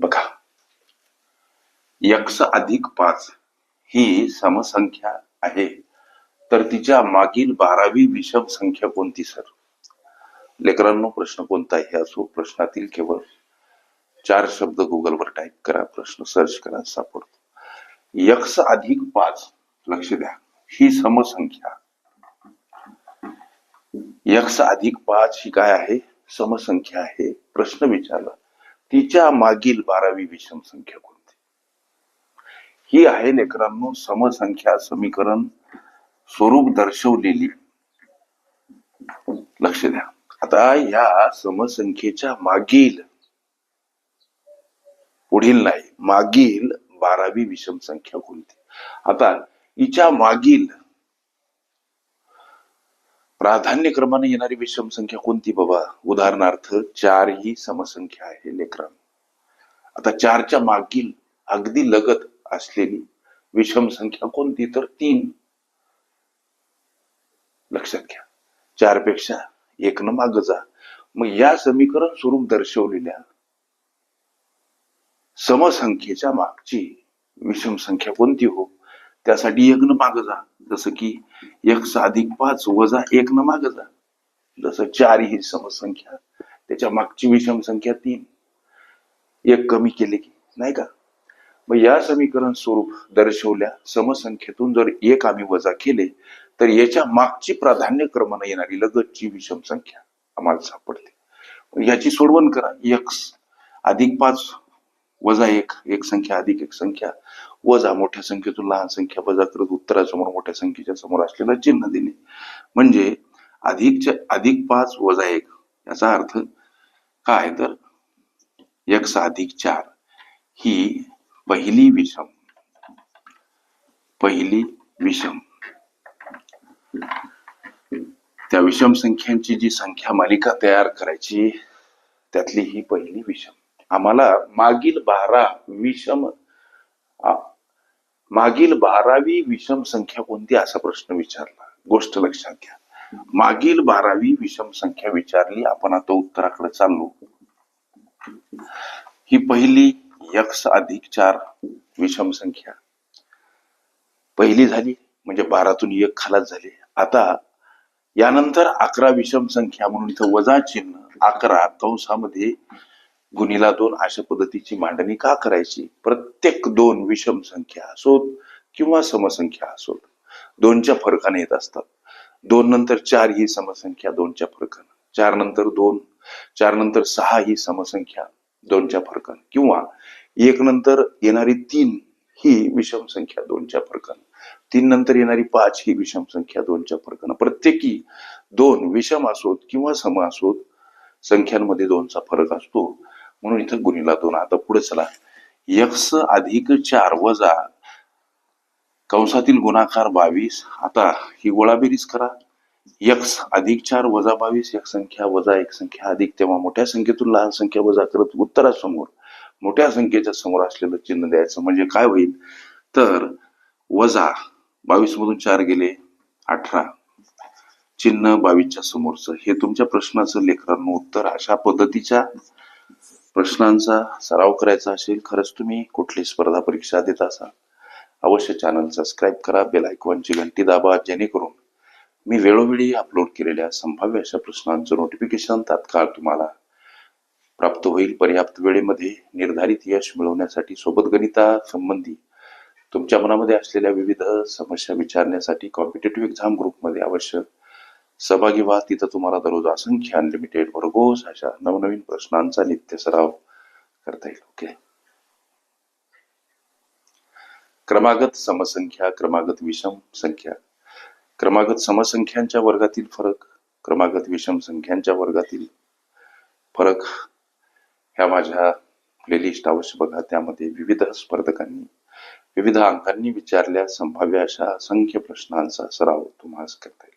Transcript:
बघा. यक्स अधिक पाच ही समसंख्या आहे. तर तिच्या मागील बारावी विषम संख्या कोणती सर? लेकरांनो प्रश्न कोणताही असो प्रश्नातील केवळ चार शब्द गुगलवर टाईप करा प्रश्न सर्च करा सापडतो. यक्स अधिक पाच लक्ष द्या ही समसंख्या. यक्स अधिक पाच ही काय आहे? समसंख्या आहे. प्रश्न विचारला. तिच्या मागील बारावी विषम संख्या कोणती? ही आहे लेकरांनो समसंख्या समीकरण स्वरूप दर्शवलेली. लक्ष द्या. आता या समसंख्येच्या मागील पुढील नाही मागील बारावी विषम संख्या कोणती? आता हिच्या मागील प्राधान्यक्रमाने येणारी विषम संख्या कोणती बाबा? उदाहरणार्थ चार ही समसंख्या आहे लेकरां. आता चारच्या मागील अगदी लगत असलेली विषम संख्या कोणती? तर तीन. लक्षात घ्या. चारपेक्षा एक न माग जा. मग या समीकरण स्वरूप दर्शवलेल्या समसंख्येच्या मागची विषम संख्या कोणती हो? त्यासाठी एक न माग जा. जसं की एक अधिक पाच वजा एक न माग जा. जसं चार ही समसंख्या. त्याच्या मागची विषम संख्या तीन. एक कमी केले की नाही का? मग या समीकरण स्वरूप दर्शवल्या समसंख्येतून जर एक आम्ही वजा केले तर याच्या मागची प्राधान्य क्रमाने येणारी लगतची विषम संख्या आम्हाला सापडते. याची सोडवण करा. एक्स अधिक पाच वजा एक एक संख्या अधिक एक संख्या वजा मोठ्या संख्येतून लहान संख्या वजा करत उत्तरासमोर मोठ्या संख्येच्या समोर असलेलं चिन्ह देणे म्हणजे अधिकच्या अधिक पाच वजा एक याचा अर्थ काय? तर एक अधिक चार ही पहिली विषम. पहिली विषम. त्या विषम संख्यांची जी संख्या मालिका तयार करायची त्यातली ही पहिली विषम. आम्हाला मागील बारा विषम मागील बारावी विषम संख्या कोणती असा प्रश्न विचारला. गोष्ट लक्षात घ्या. मागील बारावी विषम संख्या विचारली आपण आता उत्तराकडे चाललो. ही पहिली यक्स अधिक चार विषम संख्या. पहिली झाली म्हणजे बारातून एक खालाच झाली. आता यानंतर अकरा विषम संख्या म्हणून इथं वजा चिन्ह अकरा कंसामध्ये गुणीला दोन अशा पद्धतीची मांडणी का करायची? प्रत्येक दोन विषम संख्या असोत किंवा समसंख्या असोत. दोनच्या फरकाने येत असतात. दोन नंतर चार ही समसंख्या दोनच्या फरकाने. चार नंतर दोन चार नंतर सहा ही समसंख्या दोनच्या फरकाने. किंवा एक नंतर येणारी तीन ही विषम संख्या दोनच्या फरकाने. तीन नंतर येणारी पाच ही विषम संख्या दोनच्या फरकानं. प्रत्येकी दोन विषम असोत किंवा सम असोत संख्यांमध्ये दोनचा फरक असतो. म्हणून इथं गुणीला दोन. आता पुढे चला. यक्स अधिक चार वजा कंसातील गुणाकार बावीस. आता ही गोळाबेरीज करा. यक्स अधिक चार वजा बावीस. एक संख्या वजा एक संख्या अधिक. तेव्हा मोठ्या संख्येतून लहान संख्या वजा करत उत्तरासमोर मोठ्या संख्येच्या समोर असलेलं चिन्ह द्यायचं. म्हणजे काय होईल? तर वजा बावीस मधून चार गेले अठरा. चिन्ह बावीसच्या समोरचं. हे तुमच्या प्रश्नाचं लेकरांनो उत्तर. अशा पद्धतीच्या प्रश्नांचा सराव करायचा असेल खरंच तुम्ही कुठली स्पर्धा परीक्षा देत असाल अवश्य चॅनल सबस्क्राईब करा बेल आयकॉनची घंटी दाबा जेणेकरून मी वेळोवेळी अपलोड केलेल्या संभाव्य अशा प्रश्नांचं नोटिफिकेशन तात्काळ तुम्हाला प्राप्त होईल. पर्याप्त वेळेमध्ये निर्धारित यश मिळवण्यासाठी सोबत गणिता संबंधी तुमच्या मनामध्ये असलेल्या विविध समस्या विचारण्यासाठी कॉम्पिटेटिव्ह एक्झाम ग्रुपमध्ये आवश्यक सहभागी व्हा. तिथं तुम्हाला दररोज असंख्य अनलिमिटेड भरघोस अशा नवनवीन प्रश्नांचा नित्य सराव करता येईल. ओके क्रमागत समसंख्या क्रमागत विषम संख्या. क्रमागत समसंख्यांच्या वर्गातील फरक क्रमागत विषम संख्यांच्या वर्गातील फरक ह्या माझ्या प्लेलिस्ट अवश्य बघा. त्यामध्ये विविध स्पर्धकांनी विविध अंकांनी विचारल्या संभाव्य अशा असंख्य प्रश्नांचा सराव तुम्हाला करता येईल.